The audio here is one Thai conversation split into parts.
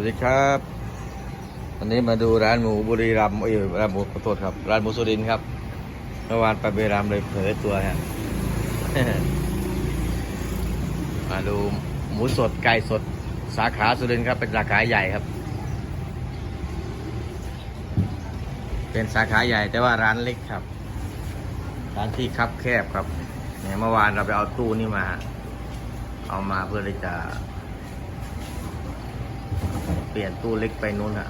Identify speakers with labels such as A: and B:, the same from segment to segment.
A: วัสดีครับวันนี้มาดูร้านหมูบุรีรัมย์เอ้ยร้านหมูขอโทษครับ ร้านหมูสุรินครับเมื่อวานไปบุรีรัมย์เลยเผยตัวฮะมาดูหมูสดไก่สด สาขาสุรินครับ เป็นสาขาใหญ่ครับ เป็นสาขาใหญ่แต่ว่าร้านเล็กครับ ร้านที่คับแคบครับเนี่ยเมื่อวานเราไปเอาตู้นี่มา เอามาเพื่อที่จะ เปลี่ยนตู้เล็กไปนู้นอะ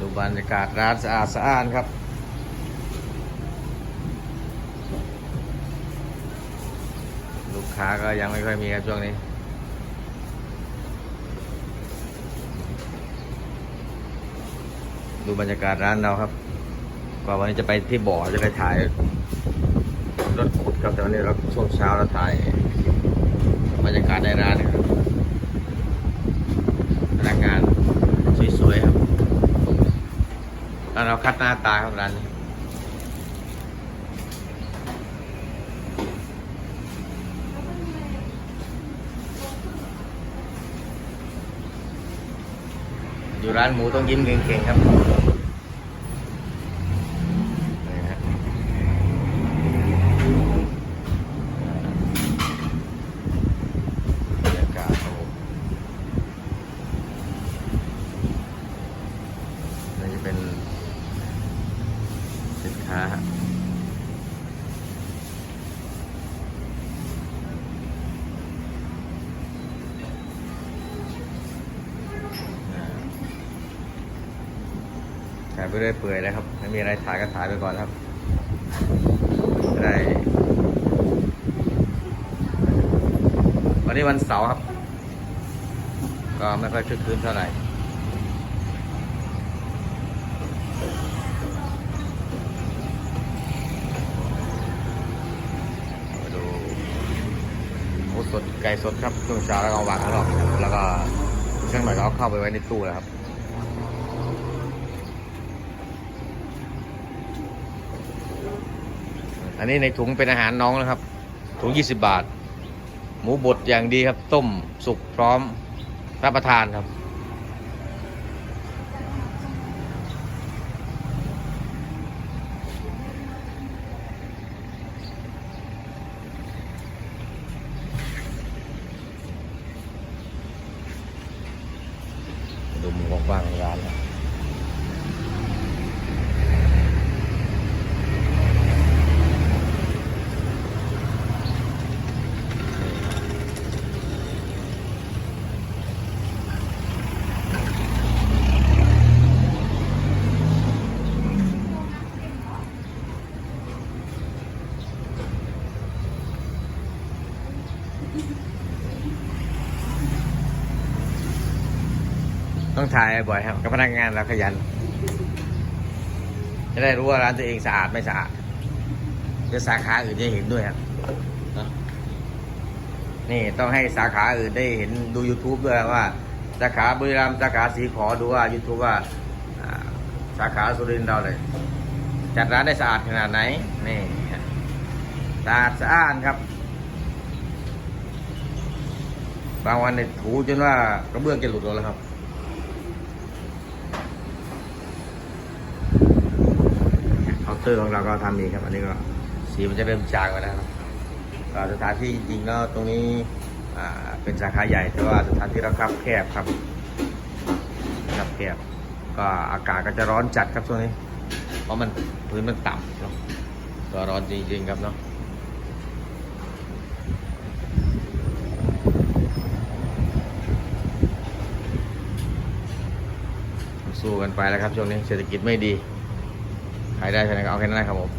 A: ดูบรรยากาศร้านสะอาดสะอ้านครับ ลูกค้าก็ยังไม่ค่อยมีครับช่วงนี้ดูบรรยากาศร้านเราครับ กว่าวันนี้จะไปที่บ่อจะไปถ่ายรถขุดครับแต่วันนี้เราช่วงเช้าเราถ่าย บรรยากาศในร้านนะครับพนักงานสวยๆครับแล้วเราคัดหน้าตาครับร้านนี้อยู่ร้านหมูต้องยิ้มเก่งๆครับนี่ฮะ บรรยากาศครับผมนี่จะเป็นสินค้า ฮะถ่ายไปเรื่อยเปื่อยนะครับไม่มีอะไรถ่ายก็ถ่ายไปก่อนครับได้วันนี้วันเสาร์ครับ ก็ไม่ค่อยคึกคืนเท่าไหร่ ไก่สดครับช่วงเช้าแล้วก็เอาวางข้างนอกแล้วก็ช่างหน่อยก็เอาเข้าไปไว้ในตู้แล้วครับอันนี้ในถุงเป็นอาหารน้องนะครับ ถุง 20 บาท หมูบดอย่างดีครับ ต้มสุกพร้อมรับประทานครับ ว้างๆของร้านนะ ต้องถ่ายบ่อยครับกับพนักงานเราขยัน จะได้รู้ว่าร้านตัวเองสะอาดไม่สะอาดเดี๋ยวสาขาอื่นจะเห็นด้วยครับนี่ต้องให้สาขาอื่นได้เห็นดู YouTube ด้วยว่า สาขาบุรีรัมย์สาขาสีขอดูว่า YouTube ว่าอ่าสาขาสุรินทร์เราเลย จัดร้านได้สะอาดขนาดไหน นี่สะอาดสะอ้านครับ บางวันเนี่ยถูจนว่ากระเบื้องจะหลุดแล้วครับ เคาน์เตอร์ของเราก็ทำเองครับ อันนี้ก็สีมันจะเริ่มจางแล้วครับก็สถานที่จริงๆแล้วตรงนี้อ่าเป็นสาขาใหญ่แต่ว่าสถานที่เราครับแคบครับครับแคบก็อากาศก็จะร้อนจัดครับช่วงนี้ เพราะมันพื้นมันต่ำเนาะก็ร้อนจริงๆครับเนาะสู้กันไปแล้วครับช่วงนี้เศรษฐกิจไม่ดี ขายได้แค่ไหนก็เอาแค่นั้นได้ครับผม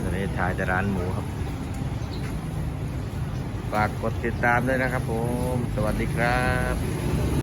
A: ตอนนี้ถ่ายแต่ร้านหมูครับ ฝากกดติดตามด้วยนะครับผม สวัสดีครับ